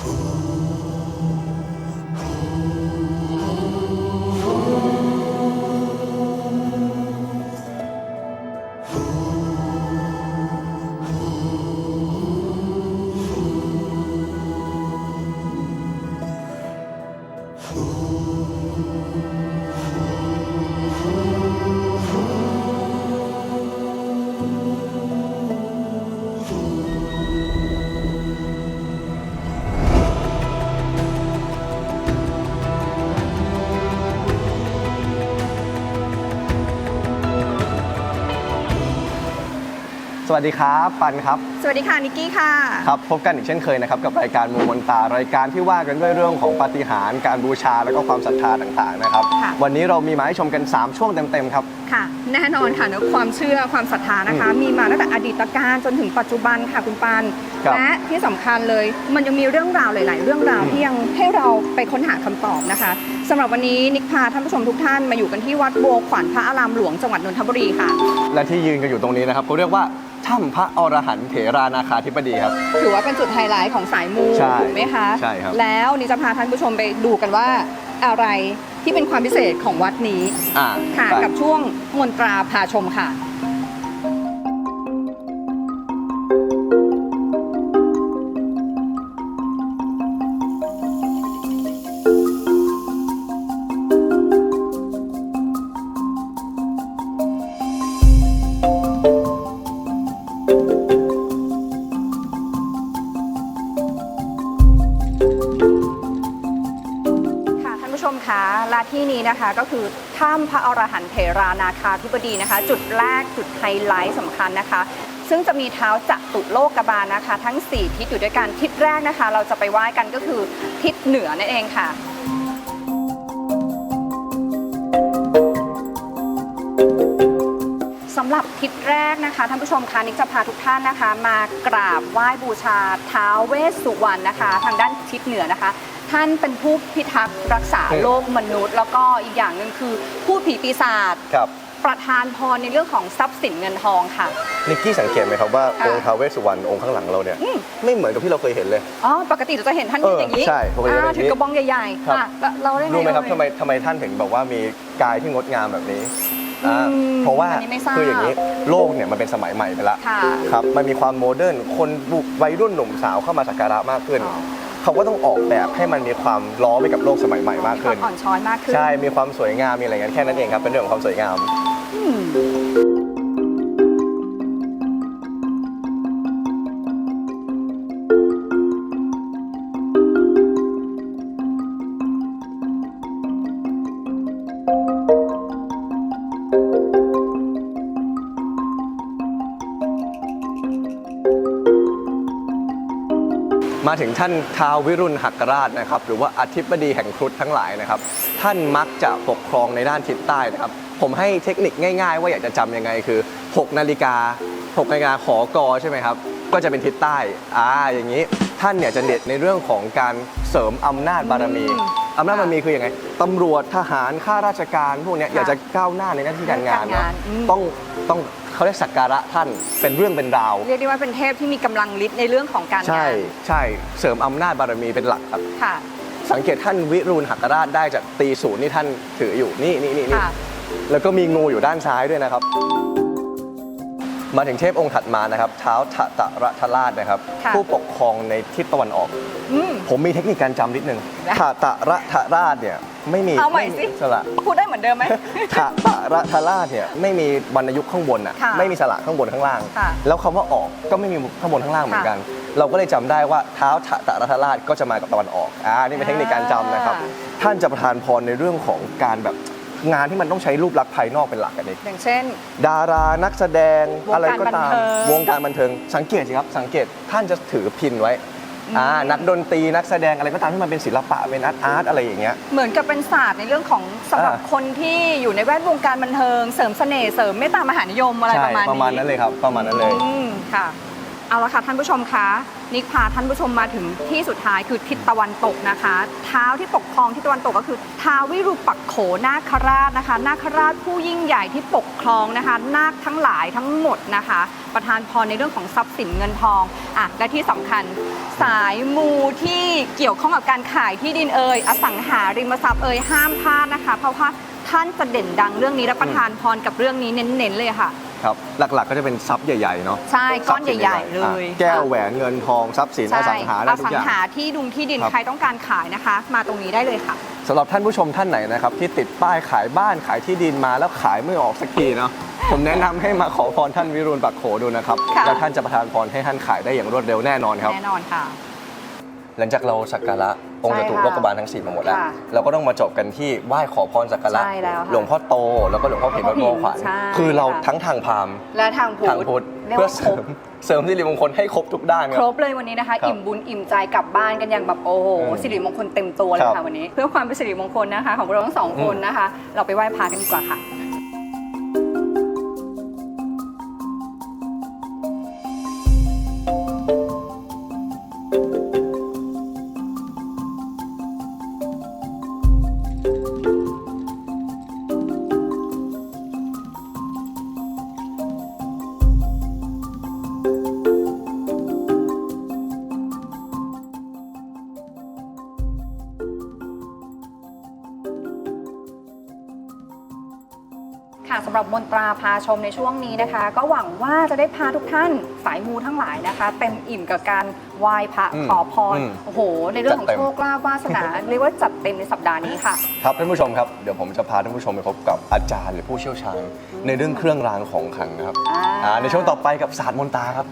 Ooh. สวัสดีครับปันครับ สวัสดีค่ะนิกกี้ค่ะ ครับพบกันอีกเช่นเคยนะครับกับรายการมูมนตารายการที่ว่ากันด้วยเรื่องของปาฏิหาริย์การบูชาและก็ความศรัทธาต่างๆนะครับ ค่ะ วันนี้เรามีมาให้ชมกัน 3 ช่วงเต็มๆครับ ค่ะแน่นอนค่ะเนอะความเชื่อความศรัทธานะคะ มีมาตั้งแต่อดีตการจนถึงปัจจุบันค่ะคุณปานครับ และที่สำคัญเลย มันยังมีเรื่องราวหลาย ๆ เรื่องราวอืมที่ยังให้เราไปค้นหาคำตอบนะคะสำหรับวันนี้นิกพาท่านผู้ชมทุกท่านมาอยู่กันที่วัดบัวขวัญพระอารามหลวงจังหวัดนนทบุรีค่ะ และที่ยืนกันอยู่ตรงนี้นะครับเขาเรียกว่า ถ้ำพระอรหันต์เถรานาคาธิบดีครับ ถือว่าเป็นจุดไฮไลท์ของสายมูใช่ถูกไหมคะใช่ครับ แล้วนิกจะพาท่านผู้ชมไปดูกันว่าอะไรที่เป็นความพิเศษของวัดนี้อ่าค่ะ ไป กับช่วงมนตราพาชมค่ะค่ะ ที่นี้นะคะก็คือถ้ำพระอรหันต์เถรานาคาธิบดีนะคะ จุดแรกจุดไฮไลท์สำคัญนะคะ ซึ่งจะมีเท้าจัตุโลกบาลนะคะ ทั้ง 4 ทิศอยู่ด้วยกันทิศแรกนะคะ เราจะไปไหว้กันก็คือทิศเหนือนั่นเองค่ะสำหรับทิศแรกนะคะท่านผู้ชมคะนิกจะพาทุกท่านนะคะ มากราบไหว้บูชาท้าวเวสสุวรรณนะคะ ทางด้านทิศเหนือนะคะ ท่านเป็นผู้พิทักษ์รักษาอืมโลกมนุษย์ แล้วก็อีกอย่างหนึ่งคือผู้ผีปีศาจครับประทานพรในเรื่องของทรัพย์สินเงินทองค่ะ นิกกี้สังเกตไหมครับว่าค่ะองค์ท้าวเวสสุวรรณองค์ข้างหลังเราเนี่ยอืมไม่เหมือนกับที่เราเคยเห็นเลย อ๋อ ปกติเราจะเห็นท่านยืนอย่างนี้เออใช่ปกติจะเป็นอย่างนี้ถือกระบองใหญ่ครับๆค่ะแล้วเราได้ไงรู้ไหมครับเอ่ยทำไมทำไมท่านถึงบอกว่ามีกายที่งดงามแบบนี้อ่าอืมเพราะว่าอันนี้ไม่ทราบคืออย่างนี้โลกเนี่ยมันเป็นสมัยใหม่ไปละค่ะครับมันมีความโมเดิร์นคนบุกวัยรุ่นหนุ่มสาวเข้ามาสักการะมากขึ้นอ๋อ เขาก็ต้องออกแบบให้มันมีความล้อไปกับโลกสมัยใหม่มากมีคขึ้วานมอ่อนช้อยมากขึ้น ใช่ มีความสวยงาม มีอะไรเงี้ยแค่นั้นเองครับ เป็นเรื่องของความสวยงาม อืม มาถึงท่านท้าววิรุณหักราชนะครับ หรือว่าอธิบดีแห่งครุฑทั้งหลายนะครับ ท่านมักจะปกครองในด้านทิศใต้นะครับ ผมให้เทคนิคง่าย ๆ ว่าอยากจะจำยังไงคือ 6 นาฬิกา 6 นาฬิกาขอกอใช่ไหมครับ ก็จะเป็นทิศใต้ อ่า อย่างนี้ ท่านเนี่ยจะเด็ดในเรื่องของการเสริมอำนาจบารมี อืมอำนาจบารมีคือยังไงตำรวจทหารข้าราชการพวกเนี้ยค่ะอยากจะก้าวหน้าในหน้าที่การงานการนะงานอืม ต้องต้องเขาเรียกสักการะท่านเป็นเรื่องเป็นราว เรียกได้ว่าเป็นเทพที่มีกำลังฤทธิ์ในเรื่องของการใช่งานใช่เสริมอำนาจบารมีเป็นหลักครับ ค่ะสังเกตท่านวิรุณหักราชได้จากตีศูนย์นี่ท่านถืออยู่นี่นี่นี่นี่ค่ะ แล้วก็มีงูอยู่ด้านซ้ายด้วยนะครับ มาถึงเทพองค์ถัดมานะครับเท้าทะตะระทราชนะครับ ค่ะ ผู้ปกครองในทิศตะวันออก อืม ผมมีเทคนิคการจำนิดนึงได้ ทะตะระทราชเนี่ยไม่มีเอาใหม่สิสระพูดได้เหมือนเดิมไหม ทะตะระทราชเนี่ยไม่มีวรรณยุกต์ข้างบนอะค่ะไม่มีสระข้างบนข้างล่าง ค่ะแล้วคำว่าออกก็ไม่มีข้างบนข้างล่างเหมือนกัน เราก็เลยจำได้ว่าเท้าทะตะระทราชก็จะมากับตะวันออกอ่านี่เป็นเทคนิคการจำนะครับ อ่า ท่านจะประทานพรในเรื่องของการแบบ งานที่มันต้องใช้รูปลักษณ์ภายนอกเป็นหลักกันเองอย่างเช่น ดารานักแสดงวงการอะไรก็ตามบันเทิง วงการบันเทิง สังเกตสิครับ สังเกตท่านจะถือพินไว้อืมอ่านักดนตรีนักแสดงอะไรก็ตามที่มันเป็นศิลปะเป็นอาร์ตอาร์ตอะไรอย่างเงี้ย เหมือนกับเป็นศาสตร์ในเรื่องของสำหรับอ่า คนที่อยู่ในแวดวงการบันเทิง เสริมเสน่ห์เสริมเมตตามหานิยมอะไรใช่ประมาณนี้ประมาณนั้นเลยครับ ประมาณนั้นเลย อืมค่ะ เอาละค่ะท่านผู้ชมคะนิกพาท่านผู้ชมมาถึงที่สุดท้ายคือทิศตะวันตกนะคะ เท้าที่ปกครองทิศตะวันตกก็คือท้าววิรูปักโขนาคราชนะคะ นาคราชผู้ยิ่งใหญ่ที่ปกครองนะคะ นาคทั้งหลายทั้งหมดนะคะ ประทานพรในเรื่องของทรัพย์สินเงินทองอะและที่สำคัญสายมูที่เกี่ยวข้องกับการขายที่ดินเอ่ยอสังหาริมทรัพย์เอ่ยห้ามพลาดนะคะ เพราะว่าท่านจะเด่นดังเรื่องนี้และประทานพรกับเรื่องนี้เน้นๆเลยค่ะ ครับ หลักๆก็จะเป็นทรัพย์ใหญ่ๆเนาะใช่ก้อนใหญ่ ๆ เลยอะแก้วแหวนเงินทองทรัพย์สินอใช่สังหาได้อทุสักงอย่าง หาที่ดุงที่ดินครับ ใครต้องการขายนะคะ มาตรงนี้ได้เลยค่ะ สำหรับท่านผู้ชมท่านไหนนะครับที่ติดป้ายขายบ้านขายที่ดินมาแล้วขายไม่ออกสักทีเนาะผมแนะนำให้มาขอพรท่านวิรุณปักโขดูนะครับค่ะ แล้วท่านจะประทานพรให้ท่านขายได้อย่างรวดเร็วแน่นอนครับ แน่นอนค่ะ หลังจากเราสักการะองค์จตุใช่ค่ะโลกบาลทั้งสี่มาหมดแล้ว ค่ะเราก็ต้องมาจบกันที่ไหว้ขอพรสักการะใช่แล้วค่ะหลวงพ่อโต แล้วก็หลวงพ่อเพ็ญหลววังดพ่อโมขวัญใช่คือเราค่ะ ทั้งทางพราหมณ์และทางพุทธทางพุทธเรียกเพื่อว่าเสครริบมเสริมสิริมงคลให้ครบทุกด้านคครรับบเลยวันนี้นะคะ ครับอิ่มบุญอิ่มใจกลับบ้านกันอย่างแบบโอ้โหอืมสิริมงคลเต็มตัวเลยครัค่ะบวันนี้ เพื่อความเป็นสิริมงคลนะคะ ของเราทั้งสองคนอืมนะคะ เราไปไหว้พระกันดีกว่าค่ะ ค่ะสำหรับมนตราพาชมในช่วงนี้นะคะ ก็หวังว่าจะได้พาทุกท่านสายมูทั้งหลายนะคะ เต็มอิ่มกับการไหว้พระอืมขอพรอืมโอ้โห ในเรื่องของจัดเต็ม โชคลาภวาสนาเรียกว่าจัดเต็มในสัปดาห์นี้ค่ะ ครับท่านผู้ชมครับเดี๋ยวผมจะพาท่านผู้ชมไปพบกับอาจารย์หรือผู้เชี่ยวชาญ ในเรื่องเครื่องรางของขลังนะครับอ่า อ่าในช่วงต่อไปกับศาสตร์มนตราครับ